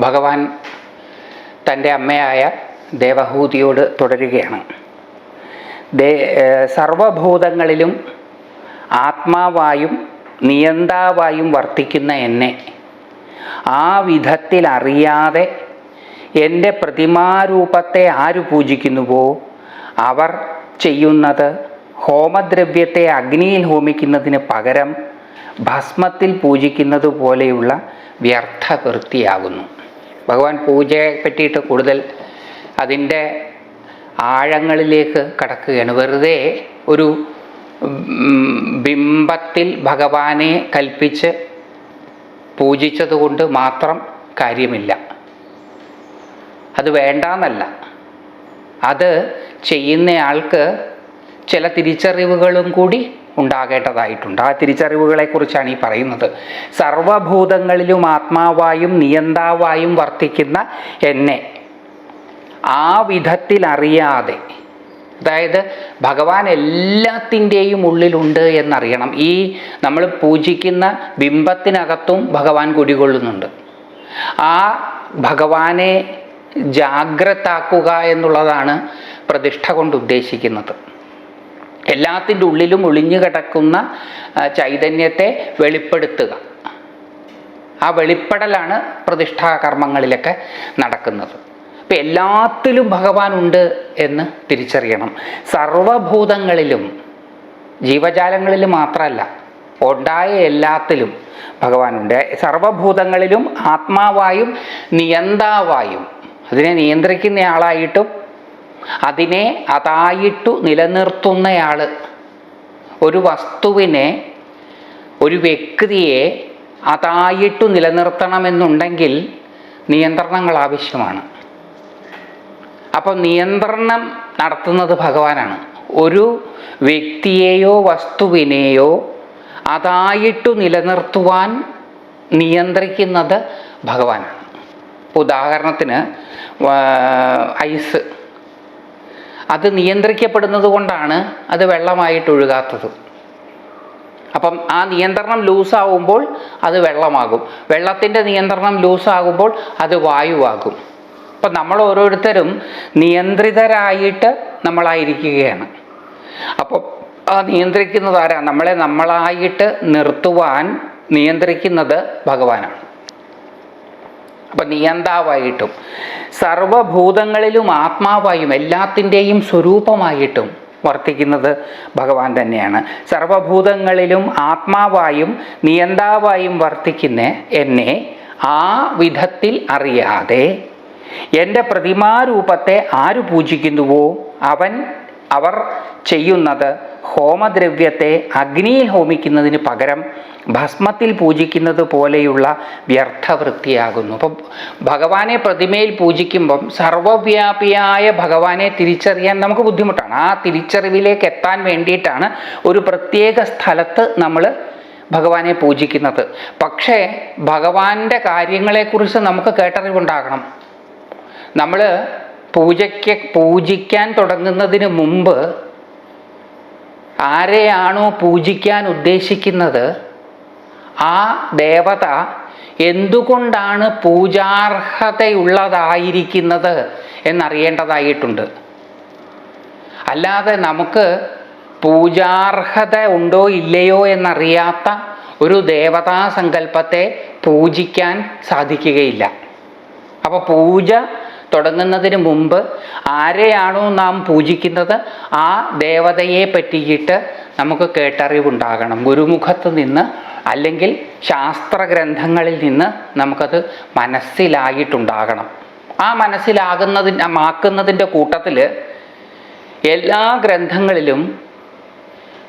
ഭഗവാൻ തന്റെ അമ്മയായ ദേവഹൂതിയോട് തുടരുകയാണ്. ദേ സർവഭൂതങ്ങളിലും ആത്മാവായും നിയന്താവായും വർത്തിക്കുന്ന എന്നെ ആ വിധത്തിൽ അറിയാതെ എന്റെ പ്രതിമാരൂപത്തെ ആര് പൂജിക്കുന്നുവോ? അവർ ചെയ്യുന്നത് ഹോമദ്രവ്യത്തെ അഗ്നിയിൽ ഹോമിക്കുന്നതിന് പകരം ഭസ്മത്തിൽ പൂജിക്കുന്നത് പോലെയുള്ള വ്യർത്ഥ വൃത്തിയാകുന്നു ഭഗവാൻ പൂജയെ പറ്റിയിട്ട് കൂടുതൽ അതിന്റെ ആഴങ്ങളിലേക്ക് കടക്കുകയാണ്. വെറുതെ ഒരു ബിംബത്തിൽ ഭഗവാനെ കൽപ്പിച്ച് പൂജിച്ചതുകൊണ്ട് മാത്രം കാര്യമില്ല. അത് വേണ്ടാന്നല്ല. അത് ചെയ്യുന്നയാൾക്ക് ചില തിരിച്ചറിവുകളും കൂടി ഉണ്ടാകേണ്ടതായിട്ടുണ്ട്. ആ തിരിച്ചറിവുകളെക്കുറിച്ചാണ് ഈ പറയുന്നത്. സർവഭൂതങ്ങളിലും ആത്മാവായും നിയന്താവായും വർത്തിക്കുന്ന എന്നെ ആ വിധത്തിൽ അറിയാതെ അതായത് ഭഗവാൻ എല്ലാത്തിന്റെയും ഉള്ളിലുണ്ട് എന്നറിയണം. ഈ നമ്മൾ പൂജിക്കുന്ന ബിംബത്തിനകത്തും ഭഗവാൻ കുടികൊള്ളുന്നുണ്ട്. ആ ഭഗവാനെ ജാഗ്രതാക്കുക എന്നുള്ളതാണ് പ്രതിഷ്ഠ കൊണ്ട് ഉദ്ദേശിക്കുന്നത്. എല്ലാത്തിന്റെ ഉള്ളിലും ഒളിഞ്ഞു കിടക്കുന്ന ചൈതന്യത്തെ വെളിപ്പെടുത്തുക. ആ വെളിപ്പെടലാണ് പ്രതിഷ്ഠാകർമ്മങ്ങളിലൊക്കെ നടക്കുന്നത്. അപ്പം എല്ലാത്തിലും ഭഗവാൻ ഉണ്ട് എന്ന് തിരിച്ചറിയണം. സർവഭൂതങ്ങളിലും ജീവജാലങ്ങളിൽ മാത്രമല്ല ഉണ്ടായ എല്ലാത്തിലും ഭഗവാനുണ്ട്. സർവഭൂതങ്ങളിലും ആത്മാവായും നിയന്താവായും അതിനെ നിയന്ത്രിക്കുന്നയാളായിട്ടും അതിനെ അതായിട്ടു നിലനിർത്തുന്നയാൾ ഒരു വസ്തുവിനെ ഒരു വ്യക്തിയെ അതായിട്ടു നിലനിർത്തണമെന്നുണ്ടെങ്കിൽ നിയന്ത്രണങ്ങൾ ആവശ്യമാണ്. അപ്പോൾ നിയന്ത്രണം നടത്തുന്നത് ഭഗവാനാണ്. ഒരു വ്യക്തിയെയോ വസ്തുവിനെയോ അതായിട്ടു നിലനിർത്തുവാൻ നിയന്ത്രിക്കുന്നത് ഭഗവാനാണ്. ഉദാഹരണത്തിന് ഐസ്. അത് നിയന്ത്രിക്കപ്പെടുന്നത് കൊണ്ടാണ് അത് വെള്ളമായിട്ട് ഒഴുകാത്തത്. അപ്പം ആ നിയന്ത്രണം ലൂസാവുമ്പോൾ അത് വെള്ളമാകും. വെള്ളത്തിന്റെ നിയന്ത്രണം ലൂസാകുമ്പോൾ അത് വായുവാകും. അപ്പം നമ്മൾ ഓരോരുത്തരും നിയന്ത്രിതരായിട്ട് നമ്മളായിരിക്കുകയാണ്. അപ്പോൾ ആ നിയന്ത്രിക്കുന്നത് ആരാ? നമ്മളെ നമ്മളായിട്ട് നിർത്തുവാൻ നിയന്ത്രിക്കുന്നത് ഭഗവാനാണ്. അപ്പം നിയന്താവായിട്ടും സർവഭൂതങ്ങളിലും ആത്മാവായും എല്ലാത്തിന്റെയും സ്വരൂപമായിട്ടും വർത്തിക്കുന്നത് ഭഗവാൻ തന്നെയാണ്. സർവഭൂതങ്ങളിലും ആത്മാവായും നിയന്താവായും വർത്തിക്കുന്ന എന്നെ ആ വിധത്തിൽ അറിയാതെ എന്റെ പ്രതിമാരൂപത്തെ ആര് പൂജിക്കുന്നുവോ അവൻ അവർ ചെയ്യുന്നത് ഹോമദ്രവ്യത്തെ അഗ്നിയിൽ ഹോമിക്കുന്നതിന് പകരം ഭസ്മത്തിൽ പൂജിക്കുന്നത് പോലെയുള്ള വ്യർത്ഥവൃത്തിയാകുന്നു. അപ്പം ഭഗവാനെ പ്രതിമയിൽ പൂജിക്കുമ്പം സർവവ്യാപിയായ ഭഗവാനെ തിരിച്ചറിയാൻ നമുക്ക് ബുദ്ധിമുട്ടാണ്. ആ തിരിച്ചറിവിലേക്ക് എത്താൻ വേണ്ടിയിട്ടാണ് ഒരു പ്രത്യേക സ്ഥലത്ത് നമ്മൾ ഭഗവാനെ പൂജിക്കുന്നത്. പക്ഷേ ഭഗവാന്റെ കാര്യങ്ങളെക്കുറിച്ച് നമുക്ക് കേട്ടറിവുണ്ടാകണം. നമ്മൾ പൂജയ്ക്ക് പൂജിക്കാൻ തുടങ്ങുന്നതിന് മുമ്പ് ആരെയാണോ പൂജിക്കാൻ ഉദ്ദേശിക്കുന്നത്? ആ ദേവത എന്തുകൊണ്ടാണ് പൂജാർഹതയുള്ളതായിരിക്കുന്നത് എന്നറിയേണ്ടതായിട്ടുണ്ട്. അല്ലാതെ നമുക്ക് പൂജാർഹത ഉണ്ടോ ഇല്ലയോ എന്നറിയാത്ത ഒരു ദേവതാ സങ്കല്പത്തെ പൂജിക്കാൻ സാധിക്കുകയില്ല. അപ്പോൾ പൂജ തുടങ്ങുന്നതിന് മുമ്പ് ആരെയാണോ നാം പൂജിക്കുന്നത് ആ ദേവതയെ പറ്റിയിട്ട് നമുക്ക് കേട്ടറിവുണ്ടാകണം. ഗുരുമുഖത്ത് നിന്ന് അല്ലെങ്കിൽ ശാസ്ത്ര ഗ്രന്ഥങ്ങളിൽ നിന്ന് നമുക്കത് മനസ്സിലായിട്ടുണ്ടാകണം. ആ മനസ്സിലാകുന്നതിന് ആക്കുന്നതിന്റെ കൂട്ടത്തിൽ എല്ലാ ഗ്രന്ഥങ്ങളിലും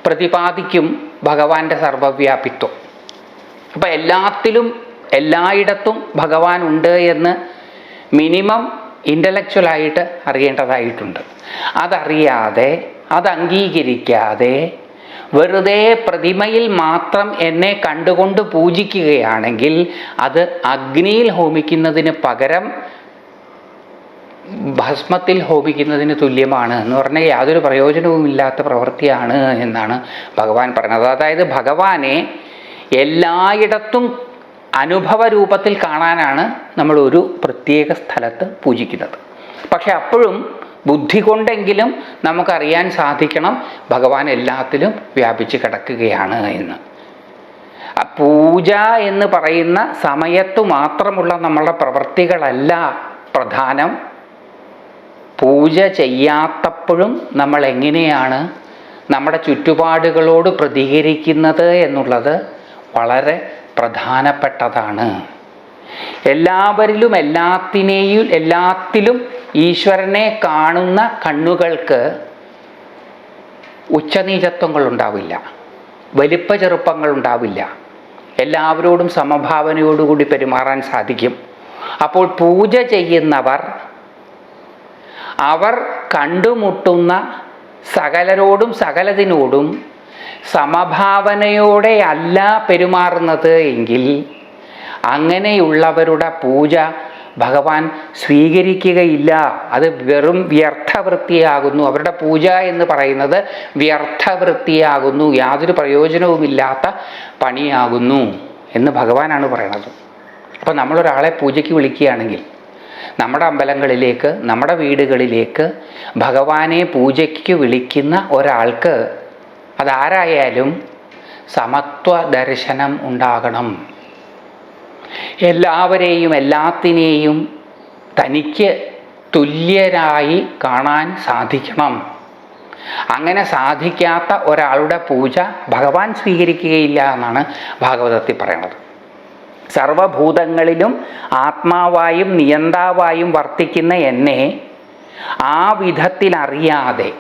പ്രതിപാദിക്കും ഭഗവാന്റെ സർവവ്യാപിത്വം. അപ്പം എല്ലാത്തിലും എല്ലായിടത്തും ഭഗവാൻ ഉണ്ട് എന്ന് മിനിമം ഇന്റലക്ച്വലായിട്ട് അറിയേണ്ടതായിട്ടുണ്ട്. അതറിയാതെ അത് അംഗീകരിക്കാതെ വെറുതെ പ്രതിമയിൽ മാത്രം എന്നെ കണ്ടുകൊണ്ട് പൂജിക്കുകയാണെങ്കിൽ അത് അഗ്നിയിൽ ഹോമിക്കുന്നതിന് പകരം ഭസ്മത്തിൽ ഹോമിക്കുന്നതിന് തുല്യമാണ് എന്ന് പറഞ്ഞാൽ യാതൊരു പ്രയോജനവുമില്ലാത്ത പ്രവൃത്തിയാണ് എന്നാണ് ഭഗവാൻ പറയുന്നത്. അതായത് ഭഗവാനെ എല്ലായിടത്തും അനുഭവ രൂപത്തിൽ കാണാനാണ് നമ്മൾ ഒരു പ്രത്യേക സ്ഥലത്ത് പൂജിക്കുന്നത്. പക്ഷെ അപ്പോഴും ബുദ്ധി കൊണ്ടെങ്കിലും നമുക്കറിയാൻ സാധിക്കണം ഭഗവാൻ എല്ലാത്തിലും വ്യാപിച്ച് കിടക്കുകയാണ് എന്ന്. പൂജ എന്ന് പറയുന്ന സമയത്തു മാത്രമുള്ള നമ്മളുടെ പ്രവൃത്തികളല്ല പ്രധാനം. പൂജ ചെയ്യാത്തപ്പോഴും നമ്മൾ എങ്ങനെയാണ് നമ്മുടെ ചുറ്റുപാടുകളോട് പ്രതികരിക്കുന്നത് എന്നുള്ളത് വളരെ പ്രധാനപ്പെട്ടതാണ്. എല്ലാവരിലും എല്ലാത്തിനെയും എല്ലാത്തിലും ഈശ്വരനെ കാണുന്ന കണ്ണുകൾക്ക് ഉച്ചനീചത്വങ്ങൾ ഉണ്ടാവില്ല വലിപ്പ ചെറുപ്പങ്ങൾ ഉണ്ടാവില്ല എല്ലാവരോടും സമഭാവനയോടുകൂടി പെരുമാറാൻ സാധിക്കും. അപ്പോൾ പൂജ ചെയ്യുന്നവർ അവർ കണ്ടുമുട്ടുന്ന സകലരോടും സകലതിനോടും സമഭാവനയോടെ അല്ല പെരുമാറുന്നത് എങ്കിൽ അങ്ങനെയുള്ളവരുടെ പൂജ ഭഗവാൻ സ്വീകരിക്കുകയില്ല. അത് വെറും വ്യർത്ഥവൃത്തിയാകുന്നു. അവരുടെ പൂജ എന്ന് പറയുന്നത് വ്യർത്ഥവൃത്തിയാകുന്നു. യാതൊരു പ്രയോജനവുമില്ലാത്ത പണിയാകുന്നു എന്ന് ഭഗവാനാണ് പറയണത്. അപ്പോൾ നമ്മളൊരാളെ പൂജയ്ക്ക് വിളിക്കുകയാണെങ്കിൽ നമ്മുടെ അമ്പലങ്ങളിലേക്ക് നമ്മുടെ വീടുകളിലേക്ക് ഭഗവാനെ പൂജയ്ക്ക് വിളിക്കുന്ന ഒരാൾക്ക് അതാരായാലും സമത്വ ദർശനം ഉണ്ടാകണം. എല്ലാവരെയും എല്ലാത്തിനെയും തനിക്ക് തുല്യരായി കാണാൻ സാധിക്കണം. അങ്ങനെ സാധിക്കാത്ത ഒരാളുടെ പൂജ ഭഗവാൻ സ്വീകരിക്കുകയില്ല എന്നാണ് ഭാഗവതത്തിൽ പറയുന്നത് സർവഭൂതങ്ങളിലും ആത്മാവായും നിയന്താവായും വർത്തിക്കുന്ന എന്നെ ആ വിധത്തിൽ അറിയാതെ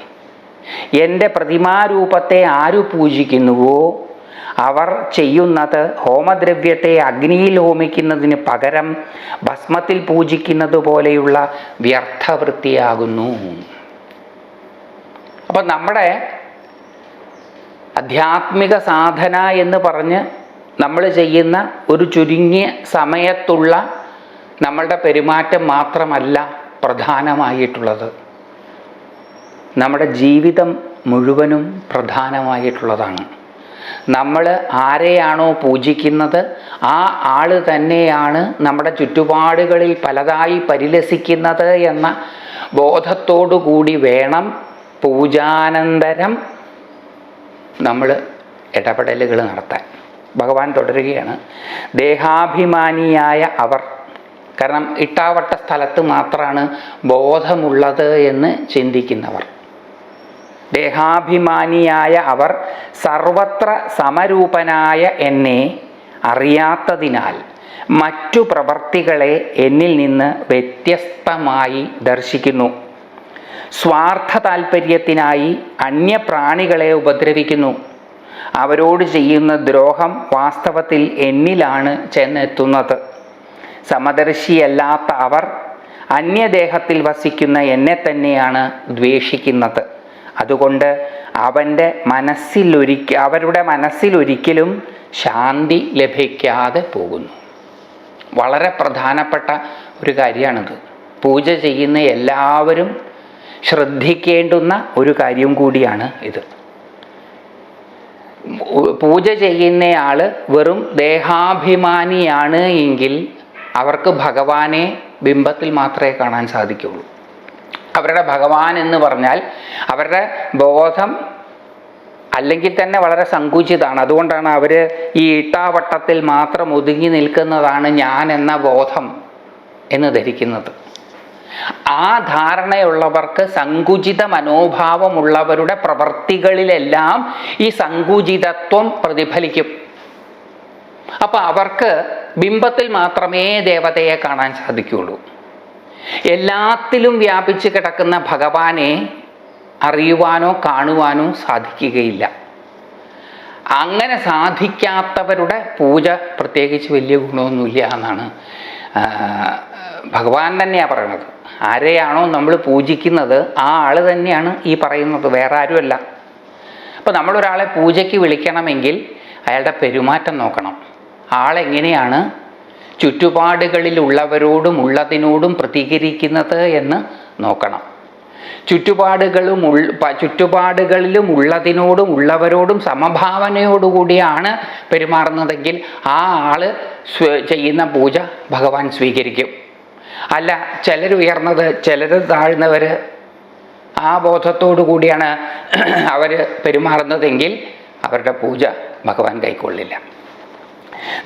എന്റെ പ്രതിമാരൂപത്തെ ആരു പൂജിക്കുന്നുവോ? അവർ ചെയ്യുന്നത് ഹോമദ്രവ്യത്തെ അഗ്നിയിൽ ഹോമിക്കുന്നതിന് പകരം ഭസ്മത്തിൽ പൂജിക്കുന്നത് പോലെയുള്ള വ്യർത്ഥവൃത്തിയാകുന്നു. അപ്പം നമ്മുടെ ആധ്യാത്മിക സാധന എന്ന് പറഞ്ഞ് നമ്മൾ ചെയ്യുന്ന ഒരു ചുരുങ്ങിയ സമയത്തുള്ള നമ്മളുടെ പെരുമാറ്റം മാത്രമല്ല പ്രധാനമായിട്ടുള്ളത്. നമ്മുടെ ജീവിതം മുഴുവനും പ്രധാനമായിട്ടുള്ളതാണ്. നമ്മൾ ആരെയാണോ പൂജിക്കുന്നത് ആ ആൾ തന്നെയാണ് നമ്മുടെ ചുറ്റുപാടുകളിൽ പലതായി പരിലസിക്കുന്നത് എന്ന ബോധത്തോടു കൂടി വേണം പൂജാനന്തരം നമ്മൾ ഇടപെടലുകൾ നടത്താൻ. ഭഗവാൻ തുടരുകയാണ് ദേഹാഭിമാനിയായ അവർ. കാരണം ഇട്ടാവട്ട സ്ഥലത്ത് മാത്രമാണ് ബോധമുള്ളത് എന്ന് ചിന്തിക്കുന്നവർ. ദേഹാഭിമാനിയായ അവർ സർവത്ര സമരൂപനായ എന്നെ അറിയാത്തതിനാൽ മറ്റു പ്രവർത്തികളെ എന്നിൽ നിന്ന് വ്യത്യസ്തമായി ദർശിക്കുന്നു. സ്വാർത്ഥ താൽപ്പര്യത്തിനായി അന്യപ്രാണികളെ ഉപദ്രവിക്കുന്നു. അവരോട് ചെയ്യുന്ന ദ്രോഹം വാസ്തവത്തിൽ എന്നിലാണ് ചെന്നെത്തുന്നത്. സമദർശിയല്ലാത്ത അവർ അന്യദേഹത്തിൽ വസിക്കുന്ന എന്നെ തന്നെയാണ് ദ്വേഷിക്കുന്നത്. അതുകൊണ്ട് അവന്റെ മനസ്സിലൊരിക്ക അവരുടെ മനസ്സിലൊരിക്കലും ശാന്തി ലഭിക്കാതെ പോകുന്നു. വളരെ പ്രധാനപ്പെട്ട ഒരു കാര്യമാണിത്. പൂജ ചെയ്യുന്ന എല്ലാവരും ശ്രദ്ധിക്കേണ്ടുന്ന ഒരു കാര്യം കൂടിയാണ് ഇത്. പൂജ ചെയ്യുന്നയാൾ വെറും ദേഹാഭിമാനിയാണ് എങ്കിൽ അവർക്ക് ഭഗവാനെ ബിംബത്തിൽ മാത്രമേ കാണാൻ സാധിക്കുള്ളൂ. അവരുടെ ഭഗവാൻ എന്ന് പറഞ്ഞാൽ അവരുടെ ബോധം അല്ലെങ്കിൽ തന്നെ വളരെ സങ്കുചിതാണ്. അതുകൊണ്ടാണ് അവർ ഈ ഇട്ടാവട്ടത്തിൽ മാത്രം ഒതുങ്ങി നിൽക്കുന്നതാണ് ഞാൻ എന്ന ബോധം എന്ന് ധരിക്കുന്നത്. ആ ധാരണയുള്ളവർക്ക് സങ്കുചിത മനോഭാവമുള്ളവരുടെ പ്രവർത്തികളിലെല്ലാം ഈ സങ്കുചിതത്വം പ്രതിഫലിക്കും. അപ്പം അവർക്ക് ബിംബത്തിൽ മാത്രമേ ദേവതയെ കാണാൻ സാധിക്കുകയുള്ളൂ. എല്ലാത്തിലും വ്യാപിച്ച് കിടക്കുന്ന ഭഗവാനെ അറിയുവാനോ കാണുവാനോ സാധിക്കുകയില്ല. അങ്ങനെ സാധിക്കാത്തവരുടെ പൂജ പ്രത്യേകിച്ച് വലിയ ഗുണമൊന്നുമില്ല എന്നാണ് ഭഗവാൻ തന്നെയാണ് പറയണത്. ആരെയാണോ നമ്മൾ പൂജിക്കുന്നത് ആ ആൾ തന്നെയാണ് ഈ പറയുന്നത് വേറെ ആരുമല്ല. അപ്പോൾ നമ്മളൊരാളെ പൂജയ്ക്ക് വിളിക്കണമെങ്കിൽ അയാളുടെ പെരുമാറ്റം നോക്കണം. ആളെങ്ങനെയാണ് ചുറ്റുപാടുകളിലുള്ളവരോടും ഉള്ളതിനോടും പ്രതികരിക്കുന്നത് എന്ന് നോക്കണം. ചുറ്റുപാടുകളും ചുറ്റുപാടുകളിലും ഉള്ളതിനോടും ഉള്ളവരോടും സമഭാവനയോടുകൂടിയാണ് പെരുമാറുന്നതെങ്കിൽ ആ ആൾ ചെയ്യുന്ന പൂജ ഭഗവാൻ സ്വീകരിക്കും. അല്ല ചിലർ ഉയർന്നത് ചിലർ താഴ്ന്നവർ ആ ബോധത്തോടു കൂടിയാണ് അവർ പെരുമാറുന്നതെങ്കിൽ അവരുടെ പൂജ ഭഗവാൻ കൈക്കൊള്ളില്ല.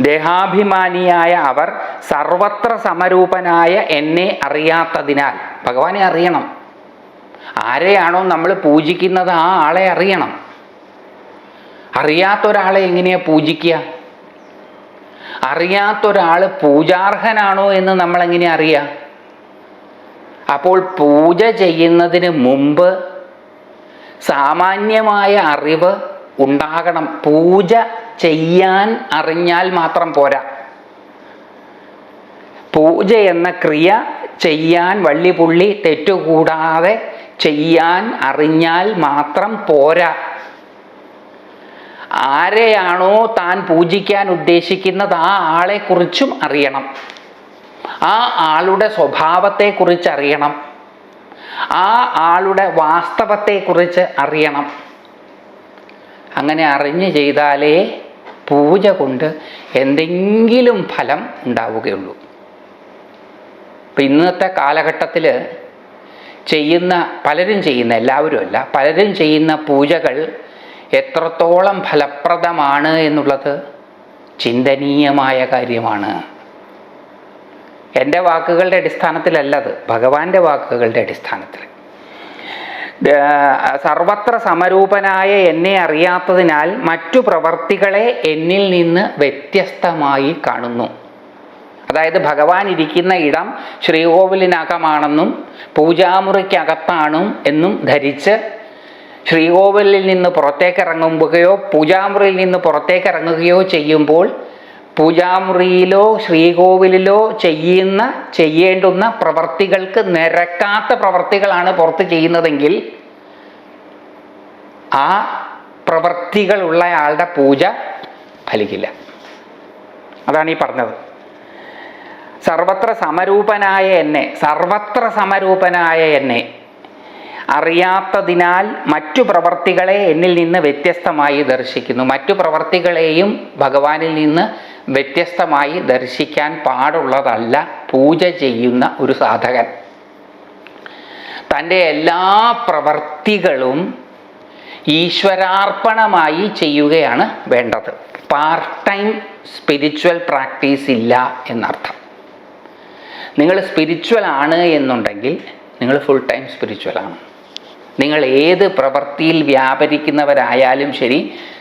ദേഹാഭിമാനിയായ അവർ സർവത്ര സമരൂപനായ എന്നെ അറിയാത്തതിനാൽ ഭഗവാനെ അറിയണം. ആരെയാണോ നമ്മൾ പൂജിക്കുന്നത് ആ ആളെ അറിയണം. അറിയാത്തൊരാളെ എങ്ങനെയാ പൂജിക്കുക? അറിയാത്തൊരാൾ പൂജാർഹനാണോ എന്ന് നമ്മൾ എങ്ങനെ അറിയാം അപ്പോൾ പൂജ ചെയ്യുന്നതിന് മുമ്പ് സാമാന്യമായ അറിവ് ഉണ്ടാകണം. പൂജ ചെയ്യാൻ അറിഞ്ഞാൽ മാത്രം പോരാ. പൂജ എന്ന ക്രിയ ചെയ്യാൻ വള്ളിപുള്ളി തെറ്റുകൂടാതെ ചെയ്യാൻ അറിഞ്ഞാൽ മാത്രം പോരാ. ആരെയാണോ താൻ പൂജിക്കാൻ ഉദ്ദേശിക്കുന്നത് ആ ആളെക്കുറിച്ചും അറിയണം. ആ ആളുടെ സ്വഭാവത്തെക്കുറിച്ച് അറിയണം ആ ആളുടെ വാസ്തവത്തെക്കുറിച്ച് അറിയണം. അങ്ങനെ അറിഞ്ഞ് ചെയ്താലേ പൂജ കൊണ്ട് എന്തെങ്കിലും ഫലം ഉണ്ടാവുകയുള്ളൂ. ഇപ്പം ഇന്നത്തെ കാലഘട്ടത്തിൽ ചെയ്യുന്ന പലരും ചെയ്യുന്ന എല്ലാവരും അല്ല പലരും ചെയ്യുന്ന പൂജകൾ എത്രത്തോളം ഫലപ്രദമാണ് എന്നുള്ളത് ചിന്തനീയമായ കാര്യമാണ്. എന്റെ വാക്കുകളുടെ അടിസ്ഥാനത്തിലല്ലത് ഭഗവാന്റെ വാക്കുകളുടെ അടിസ്ഥാനത്തിൽ സർവത്ര സമരൂപനായ എന്നെ അറിയാത്തതിനാൽ മറ്റു പ്രവർത്തികളെ എന്നിൽ നിന്ന് വ്യത്യസ്തമായി കാണുന്നു. അതായത് ഭഗവാൻ ഇരിക്കുന്ന ഇടം ശ്രീകോവിലിനകമാണെന്നും പൂജാമുറിക്കകത്താണും എന്നും ധരിച്ച് ശ്രീകോവിലിൽ നിന്ന് പുറത്തേക്ക് ഇറങ്ങുകയോ പൂജാമുറിയിൽ നിന്ന് പുറത്തേക്ക് ഇറങ്ങുകയോ ചെയ്യുമ്പോൾ പൂജാമുറിയിലോ ശ്രീകോവിലിലോ ചെയ്യുന്ന ചെയ്യേണ്ടുന്ന പ്രവർത്തികൾക്ക് നിരക്കാത്ത പ്രവർത്തികളാണ് പുറത്ത് ചെയ്യുന്നതെങ്കിൽ ആ പ്രവർത്തികളുള്ള ആളുടെ പൂജ ഫലിക്കില്ല. അതാണ് ഈ പറഞ്ഞത്. സർവത്ര സമരൂപനായ എന്നെ സർവത്ര സമരൂപനായ എന്നെ അറിയാത്തതിനാൽ മറ്റു പ്രവർത്തികളെ എന്നിൽ നിന്ന് വ്യത്യസ്തമായി ദർശിക്കുന്നു. മറ്റു പ്രവർത്തികളെയും ഭഗവാനിൽ നിന്ന് വ്യത്യസ്തമായി ദർശിക്കാൻ പാടുള്ളതല്ല പൂജ ചെയ്യുന്ന ഒരു സാധകൻ. തന്റെ എല്ലാ പ്രവർത്തികളും ഈശ്വരാർപ്പണമായി ചെയ്യുകയാണ് വേണ്ടത്. പാർട്ട് ടൈം സ്പിരിച്വൽ പ്രാക്ടീസ് ഇല്ല എന്നർത്ഥം. നിങ്ങൾ സ്പിരിച്വൽ ആണ് എന്നുണ്ടെങ്കിൽ നിങ്ങൾ ഫുൾ ടൈം സ്പിരിച്വൽ ആണ്. നിങ്ങൾ ഏത് പ്രവൃത്തിയിൽ വ്യാപരിക്കുന്നവരായാലും ശരി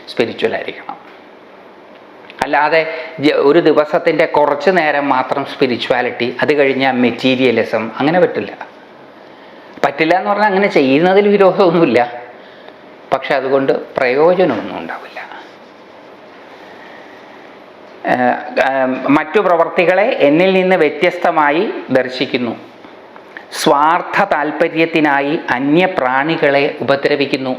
സ്പിരിച്വൽ ആയിരിക്കണം. അല്ലാതെ ഒരു ദിവസത്തിന്റെ കുറച്ച് നേരം മാത്രം സ്പിരിച്വാലിറ്റി അത് കഴിഞ്ഞാൽ മെറ്റീരിയലിസം അങ്ങനെ പറ്റില്ല. പറ്റില്ല എന്ന് പറഞ്ഞാൽ അങ്ങനെ ചെയ്യുന്നതിൽ വിരോധമൊന്നുമില്ല. പക്ഷെ അതുകൊണ്ട് പ്രയോജനമൊന്നും ഉണ്ടാവില്ല. മറ്റു പ്രവർത്തികളെ എന്നിൽ നിന്ന് വ്യത്യസ്തമായി ദർശിക്കുന്നു. സ്വാർത്ഥ താല്പര്യത്തിനായി അന്യപ്രാണികളെ ഉപദ്രവിക്കുന്നു.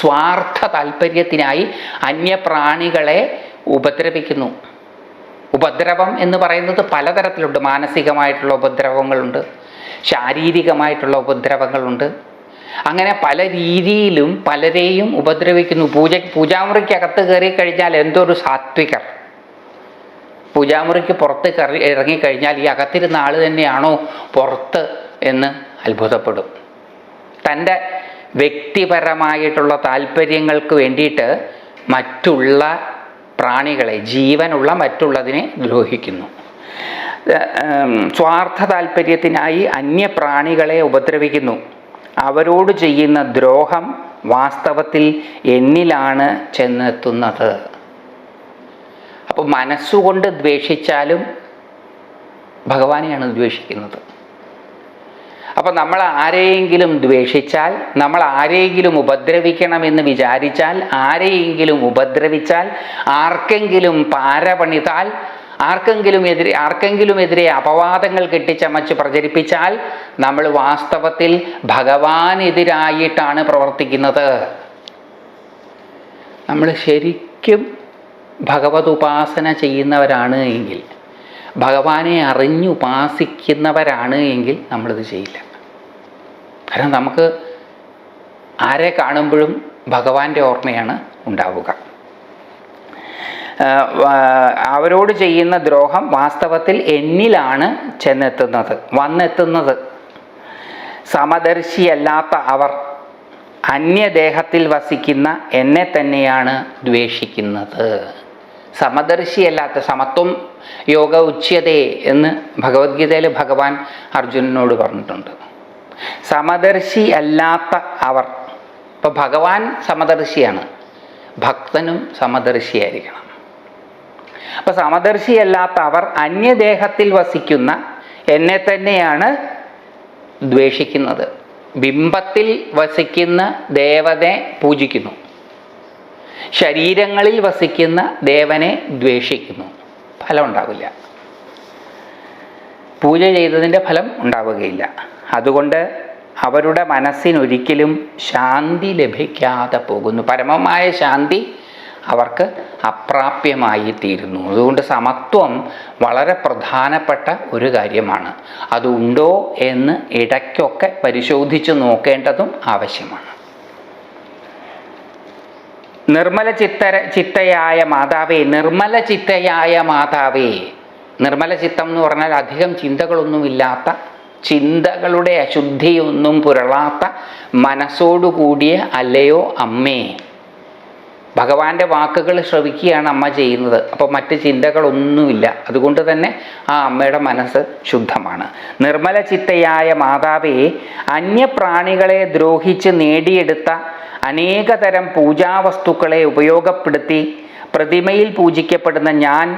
സ്വാർത്ഥ താല്പര്യത്തിനായി അന്യപ്രാണികളെ ഉപദ്രവിക്കുന്നു. ഉപദ്രവം എന്ന് പറയുന്നത് പലതരത്തിലുണ്ട്. മാനസികമായിട്ടുള്ള ഉപദ്രവങ്ങളുണ്ട്. ശാരീരികമായിട്ടുള്ള ഉപദ്രവങ്ങളുണ്ട്. അങ്ങനെ പല രീതിയിലും പലരെയും ഉപദ്രവിക്കുന്നു. പൂജ പൂജാമുറിക്കകത്ത് കയറി കഴിഞ്ഞാൽ എന്തൊരു സാത്വികർ പൂജാമുറിക്ക് പുറത്ത് കറി ഇറങ്ങിക്കഴിഞ്ഞാൽ ഈ അകത്തിരുന്ന ആൾ തന്നെയാണോ പുറത്ത് എന്ന് അത്ഭുതപ്പെടും. തന്റെ വ്യക്തിപരമായിട്ടുള്ള താല്പര്യങ്ങൾക്ക് വേണ്ടിയിട്ട് മറ്റുള്ള പ്രാണികളെ ജീവനുള്ള മറ്റുള്ളതിനെ ദ്രോഹിക്കുന്നു. സ്വാർത്ഥ താല്പര്യത്തിനായി അന്യപ്രാണികളെ ഉപദ്രവിക്കുന്നു. അവരോട് ചെയ്യുന്ന ദ്രോഹം വാസ്തവത്തിൽ എന്നിലാണ് ചെന്നെത്തുന്നത്. അപ്പോൾ മനസ്സുകൊണ്ട് ദ്വേഷിച്ചാലും ഭഗവാനെയാണ് ദ്വേഷിക്കുന്നത്. അപ്പോൾ നമ്മൾ ആരെയെങ്കിലും ദ്വേഷിച്ചാൽ നമ്മൾ ആരെയെങ്കിലും ഉപദ്രവിക്കണമെന്ന് വിചാരിച്ചാൽ ആരെയെങ്കിലും ഉപദ്രവിച്ചാൽ ആർക്കെങ്കിലും പാര പണിതാൽ ആർക്കെങ്കിലും എതിരെ ആർക്കെങ്കിലും എതിരെ അപവാദങ്ങൾ കെട്ടിച്ചമച്ച് പ്രചരിപ്പിച്ചാൽ നമ്മൾ വാസ്തവത്തിൽ ഭഗവാനെതിരായിട്ടാണ് പ്രവർത്തിക്കുന്നത്. നമ്മൾ ശരിക്കും ഭഗവത് ഉപാസന ചെയ്യുന്നവരാണ് എങ്കിൽ ഭഗവാനെ അറിഞ്ഞുപാസിക്കുന്നവരാണ് എങ്കിൽ നമ്മളിത് ചെയ്യില്ല. കാരണം നമുക്ക് ആരെ കാണുമ്പോഴും ഭഗവാന്റെ ഓർമ്മയാണ് ഉണ്ടാവുക. അവരോട് ചെയ്യുന്ന ദ്രോഹം വാസ്തവത്തിൽ എന്നിലാണ് ചെന്നെത്തുന്നത് വന്നെത്തുന്നത്. സമദർശിയല്ലാത്ത അവർ അന്യദേഹത്തിൽ വസിക്കുന്ന എന്നെ തന്നെയാണ് ദ്വേഷിക്കുന്നത്. സമദർശിയല്ലാത്ത സമത്വം യോഗ ഉച്യതേ എന്ന് ഭഗവത്ഗീതയിൽ ഭഗവാൻ അർജുനനോട് പറഞ്ഞിട്ടുണ്ട്. സമദർശി അല്ലാത്ത അവർ ഇപ്പം ഭഗവാൻ സമദർശിയാണ് ഭക്തനും സമദർശിയായിരിക്കണം. അപ്പം സമദർശിയല്ലാത്ത അവർ അന്യദേഹത്തിൽ വസിക്കുന്ന എന്നെ തന്നെയാണ് ദ്വേഷിക്കുന്നത്. ബിംബത്തിൽ വസിക്കുന്ന ദേവതയെ പൂജിക്കുന്നു. ശരീരങ്ങളിൽ വസിക്കുന്ന ദേവനെ ദ്വേഷിക്കുന്നു. ഫലം ഉണ്ടാവില്ല. പൂജ ചെയ്തതിന്റെ ഫലം ഉണ്ടാവുകയില്ല. അതുകൊണ്ട് അവരുടെ മനസ്സിനൊരിക്കലും ശാന്തി ലഭിക്കാതെ പോകുന്നു. പരമമായ ശാന്തി അവർക്ക് അപ്രാപ്യമായി തീരുന്നു. അതുകൊണ്ട് സമത്വം വളരെ പ്രധാനപ്പെട്ട ഒരു കാര്യമാണ്. അതുണ്ടോ എന്ന് ഇടയ്ക്കൊക്കെ പരിശോധിച്ച് നോക്കേണ്ടതും ആവശ്യമാണ്. നിർമ്മല ചിത്തര ചിത്തയായ മാതാവേ നിർമ്മല ചിത്തയായ മാതാവേ. നിർമ്മല ചിത്തം എന്ന് പറഞ്ഞാൽ അധികം ചിന്തകളൊന്നുമില്ലാത്ത ചിന്തകളുടെ അശുദ്ധിയൊന്നും പുരളാത്ത മനസ്സോടുകൂടിയ അല്ലയോ അമ്മേ. ഭഗവാന്റെ വാക്കുകൾ ശ്രവിക്കുകയാണ് അമ്മ ചെയ്യുന്നത്. അപ്പോൾ മറ്റ് ചിന്തകളൊന്നുമില്ല. അതുകൊണ്ട് തന്നെ ആ അമ്മയുടെ മനസ്സ് ശുദ്ധമാണ്. നിർമ്മല ചിത്തയായ മാതാവേ അന്യപ്രാണികളെ ദ്രോഹിച്ച് നേടിയെടുത്ത അനേകതരം പൂജാവസ്തുക്കളെ ഉപയോഗപ്പെടുത്തി പ്രതിമയിൽ പൂജിക്കപ്പെടുന്ന ഞാൻ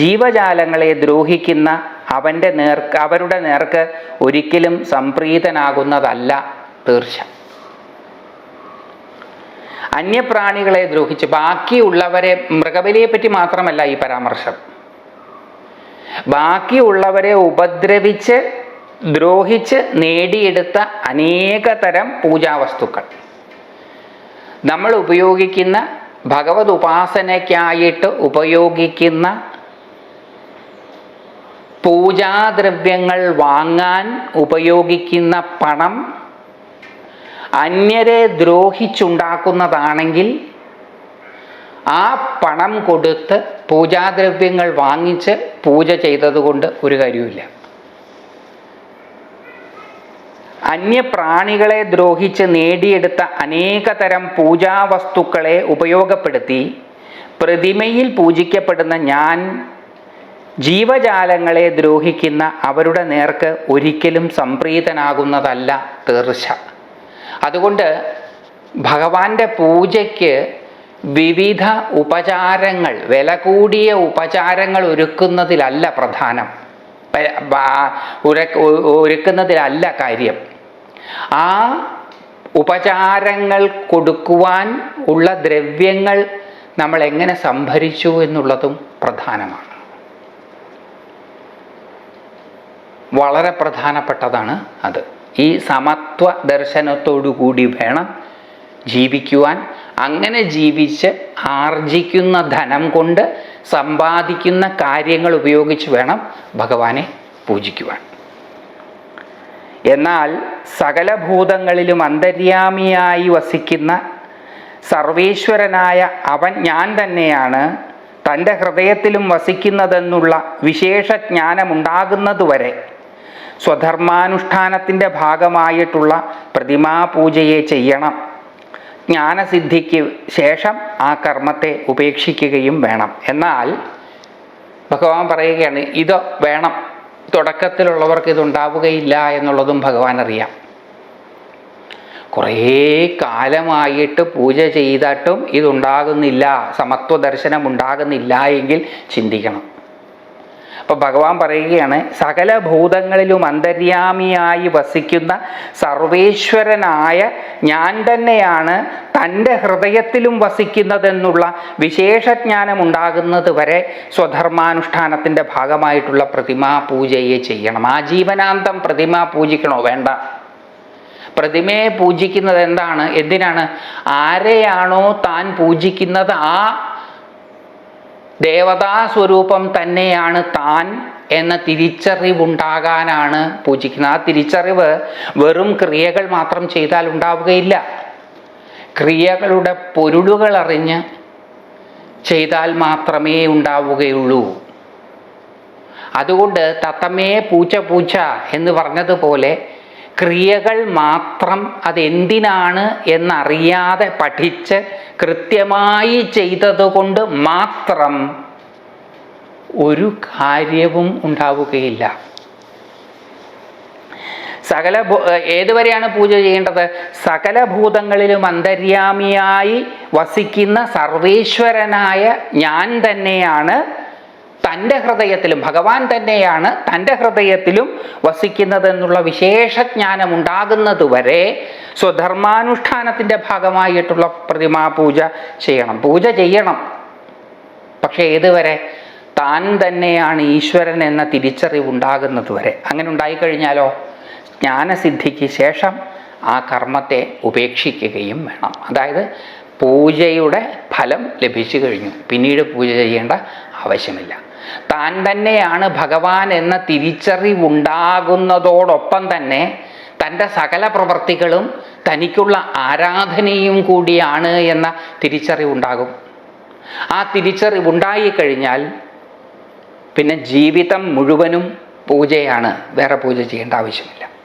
ജീവജാലങ്ങളെ ദ്രോഹിക്കുന്ന അവന്റെ നേർക്ക് അവരുടെ നേർക്ക് ഒരിക്കലും സംപ്രീതനാകുന്നതല്ല തീർച്ച അന്യപ്രാണികളെ ദ്രോഹിച്ച് ബാക്കിയുള്ളവരെ മൃഗബലിയെ പറ്റി മാത്രമല്ല ഈ പരാമർശം. ബാക്കിയുള്ളവരെ ഉപദ്രവിച്ച് ദ്രോഹിച്ച് നേടിയെടുത്ത അനേക തരം പൂജാവസ്തുക്കൾ. നമ്മൾ ഉപയോഗിക്കുന്ന ഭഗവത് ഉപാസനയ്ക്കായിട്ട് ഉപയോഗിക്കുന്ന പൂജാദ്രവ്യങ്ങൾ വാങ്ങാൻ ഉപയോഗിക്കുന്ന പണം അന്യരെ ദ്രോഹിച്ചുണ്ടാക്കുന്നതാണെങ്കിൽ ആ പണം കൊടുത്ത് പൂജാദ്രവ്യങ്ങൾ വാങ്ങിച്ച് പൂജ ചെയ്തതുകൊണ്ട് ഒരു കാര്യവുമില്ല. അന്യപ്രാണികളെ ദ്രോഹിച്ച് നേടിയെടുത്ത അനേക തരം പൂജാവസ്തുക്കളെ ഉപയോഗപ്പെടുത്തി പ്രതിമയിൽ പൂജിക്കപ്പെടുന്ന ഞാൻ ജീവജാലങ്ങളെ ദ്രോഹിക്കുന്ന അവരുടെ നേർക്ക് ഒരിക്കലും സംപ്രീതനാകുന്നതല്ല തീർച്ച. അതുകൊണ്ട് ഭഗവാന്റെ പൂജയ്ക്ക് വിവിധ ഉപചാരങ്ങൾ വില കൂടിയ ഉപചാരങ്ങൾ ഒരുക്കുന്നതിലല്ല പ്രധാനം. ഒരുക്കുന്നതിലല്ല കാര്യം. ആ ഉപചാരങ്ങൾ കൊടുക്കുവാൻ ഉള്ള ദ്രവ്യങ്ങൾ നമ്മൾ എങ്ങനെ സംഭരിച്ചു എന്നുള്ളതും പ്രധാനമാണ്. വളരെ പ്രധാനപ്പെട്ടതാണ് അത്. ഈ സമത്വ ദർശനത്തോടു കൂടി വേണം ജീവിക്കുവാൻ. അങ്ങനെ ജീവിച്ച് ആർജിക്കുന്ന ധനം കൊണ്ട് സമ്പാദിക്കുന്ന കാര്യങ്ങൾ ഉപയോഗിച്ച് വേണം ഭഗവാനെ പൂജിക്കുവാൻ. എന്നാൽ സകല ഭൂതങ്ങളിലും അന്തര്യാമിയായി വസിക്കുന്ന സർവേശ്വരനായ അവൻ ഞാൻ തന്നെയാണ് തന്റെ ഹൃദയത്തിലും വസിക്കുന്നതെന്നുള്ള വിശേഷ ജ്ഞാനമുണ്ടാകുന്നതുവരെ സ്വധർമാനുഷ്ഠാനത്തിന്റെ ഭാഗമായിട്ടുള്ള പ്രതിമാപൂജയെ ചെയ്യണം. ജ്ഞാനസിദ്ധിക്ക് ശേഷം ആ കർമ്മത്തെ ഉപേക്ഷിക്കുകയും വേണം. എന്നാൽ ഭഗവാൻ പറയുകയാണ് ഇത് വേണം. തുടക്കത്തിലുള്ളവർക്ക് ഇതുണ്ടാവുകയില്ല എന്നുള്ളതും ഭഗവാൻ അറിയാം. കുറേ കാലമായിട്ട് പൂജ ചെയ്തിട്ടും ഇതുണ്ടാകുന്നില്ല. സമത്വ ദർശനം ഉണ്ടാകുന്നില്ല എങ്കിൽ ചിന്തിക്കണം. അപ്പോൾ ഭഗവാൻ പറയുകയാണ് സകല ഭൂതങ്ങളിലും അന്തര്യാമിയായി വസിക്കുന്ന സർവേശ്വരനായ ഞാൻ തന്നെയാണ് തന്റെ ഹൃദയത്തിലും വസിക്കുന്നതെന്നുള്ള വിശേഷജ്ഞാനം ഉണ്ടാകുന്നത് വരെ സ്വധർമാനുഷ്ഠാനത്തിന്റെ ഭാഗമായിട്ടുള്ള പ്രതിമാ പൂജയെ ചെയ്യണം. ആ ജീവനാന്തം പ്രതിമാ പൂജിക്കണോ? വേണ്ട. പ്രതിമയെ പൂജിക്കുന്നത് എന്താണ്? എന്തിനാണ്? ആരെയാണോ താൻ പൂജിക്കുന്നത് ആ ദേവതാ സ്വരൂപം തന്നെയാണ് താൻ എന്ന തിരിച്ചറിവുണ്ടാകാനാണ് പൂജിക്കുന്നത്. ആ തിരിച്ചറിവ് വെറും ക്രിയകൾ മാത്രം ചെയ്താൽ ഉണ്ടാവുകയില്ല. ക്രിയകളുടെ പൊരുളുകൾ അറിഞ്ഞ് ചെയ്താൽ മാത്രമേ ഉണ്ടാവുകയുള്ളൂ. അതുകൊണ്ട് തത്തമ്മേ പൂച്ച പൂച്ച എന്ന് പറഞ്ഞതുപോലെ ക്രിയകൾ മാത്രം അതെന്തിനാണ് എന്നറിയാതെ പഠിച്ച് കൃത്യമായി ചെയ്തതുകൊണ്ട് മാത്രം ഒരു കാര്യവും ഉണ്ടാവുകയില്ല. സകല ഏതുവരെയാണ് പൂജ ചെയ്യേണ്ടത്? സകല ഭൂതങ്ങളിലും അന്തര്യാമിയായി വസിക്കുന്ന സർവേശ്വരനായ ഞാൻ തന്നെയാണ് തന്റെ ഹൃദയത്തിലും ഭഗവാൻ തന്നെയാണ് തന്റെ ഹൃദയത്തിലും വസിക്കുന്നതെന്നുള്ള വിശേഷജ്ഞാനം ഉണ്ടാകുന്നത് വരെ സ്വധർമാനുഷ്ഠാനത്തിന്റെ ഭാഗമായിട്ടുള്ള പ്രതിമാ പൂജ ചെയ്യണം. പൂജ ചെയ്യണം. പക്ഷേ ഏതുവരെ? താൻ തന്നെയാണ് ഈശ്വരൻ എന്ന തിരിച്ചറിവുണ്ടാകുന്നത് വരെ അങ്ങനെ ഉണ്ടായിക്കഴിഞ്ഞാലോ? ജ്ഞാനസിദ്ധിക്ക് ശേഷം ആ കർമ്മത്തെ ഉപേക്ഷിക്കുകയും വേണം. അതായത് പൂജയുടെ ഫലം ലഭിച്ചു കഴിഞ്ഞു. പിന്നീട് പൂജ ചെയ്യേണ്ട ആവശ്യമില്ല. താൻ തന്നെയാണ് ഭഗവാൻ എന്ന തിരിച്ചറിവുണ്ടാകുന്നതോടൊപ്പം തന്നെ തന്റെ സകല പ്രവൃത്തികളും തനിക്കുള്ള ആരാധനയും കൂടിയാണ് എന്ന തിരിച്ചറിവുണ്ടാകും. ആ തിരിച്ചറിവുണ്ടായിക്കഴിഞ്ഞാൽ പിന്നെ ജീവിതം മുഴുവനും പൂജയാണ്. വേറെ പൂജ ചെയ്യേണ്ട ആവശ്യമില്ല.